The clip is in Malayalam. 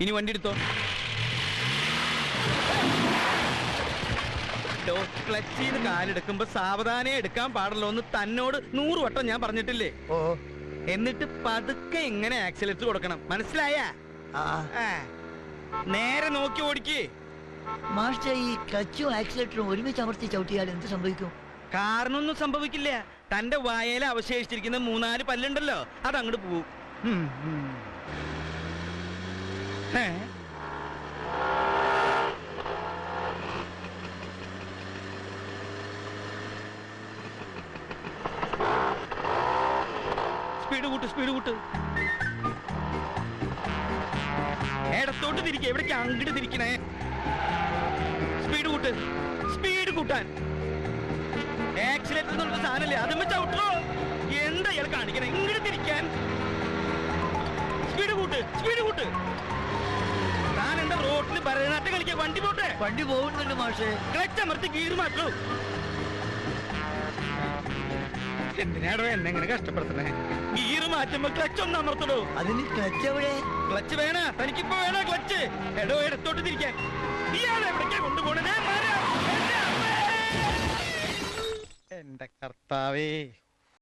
ഇനി വണ്ടി എടുത്തോ? ക്ലച്ചിൽ നിന്ന് കാലെടുക്കുമ്പോ സാവധാനം എടുക്കാൻ പാടുള്ളൂ എന്ന് തന്നോട് നൂറ് വട്ടം ഞാൻ പറഞ്ഞിട്ടില്ലേ? ഓ. എന്നിട്ട് പതുക്കെ ഇങ്ങനെ ആക്സിലേറ്റർ കൊടുക്കണം. മനസ്സിലായ? ആ. നേരെ നോക്കി ഓടിക്കേ. മാസ്റ്റർ ഈ ക്ലച്ചും ആക്സിലേറ്ററും ഒരുമിച്ച് അമർത്തി ചവിട്ടിയാൽ എന്ത് സംഭവിക്കും? കാരണമൊന്നും സംഭവിക്കില്ല. തന്റെ വായയിൽ അവശേഷിച്ചിരിക്കുന്ന മൂന്നാൽ പല്ലുണ്ടല്ലോ. അത് അങ്ങോട്ട് പോവും? സ്പീഡ് കൂട്ട് സ്പീഡ് കൂട്ട്. ഇടത്തോട്ട് തിരിക്കുക എവിടേക്ക് അങ്ങോട്ട് തിരിക്കണേ? സ്പീഡ് കൂട്ട് സ്പീഡ് കൂട്ടാൻ. ആക്സിലേറ്റർ എന്നുള്ള സാധനല്ലേ? അതും വെച്ച് ഔട്ടോ എന്താ ഇയാൾ കാണിക്കണേ? ഇങ്ങോട്ട് തിരിക്കാൻ. സ്പീഡ് കൂട്ട് സ്പീഡ് കൂട്ട്. റോട്ടിൽ കളിക്കാൻ വണ്ടി പോട്ടെ? വണ്ടി പോകുന്നുണ്ട് മാഷേ. ക്ലച്ച് അമർത്തി ഗീർ മാറ്റൂ. എന്തിനാടോ എന്നെ ഇങ്ങനെ കഷ്ടപ്പെടുത്തണേ ഗീർ മാറ്റുമ്പോ ക്ലച്ച് ഒന്ന് അമർത്തടോ. അതിന് ക്ലച്ച് എവിടെ? ക്ലച്ച് വേണ? തനിക്കിപ്പോ വേണ ക്ലച്ച് എടോ എടുത്തോട്ട് തിരിക്കാൻ. ഇയാൾ എവിടേക്കാ കൊണ്ടുപോണേ? എന്റെ കർത്താവേ.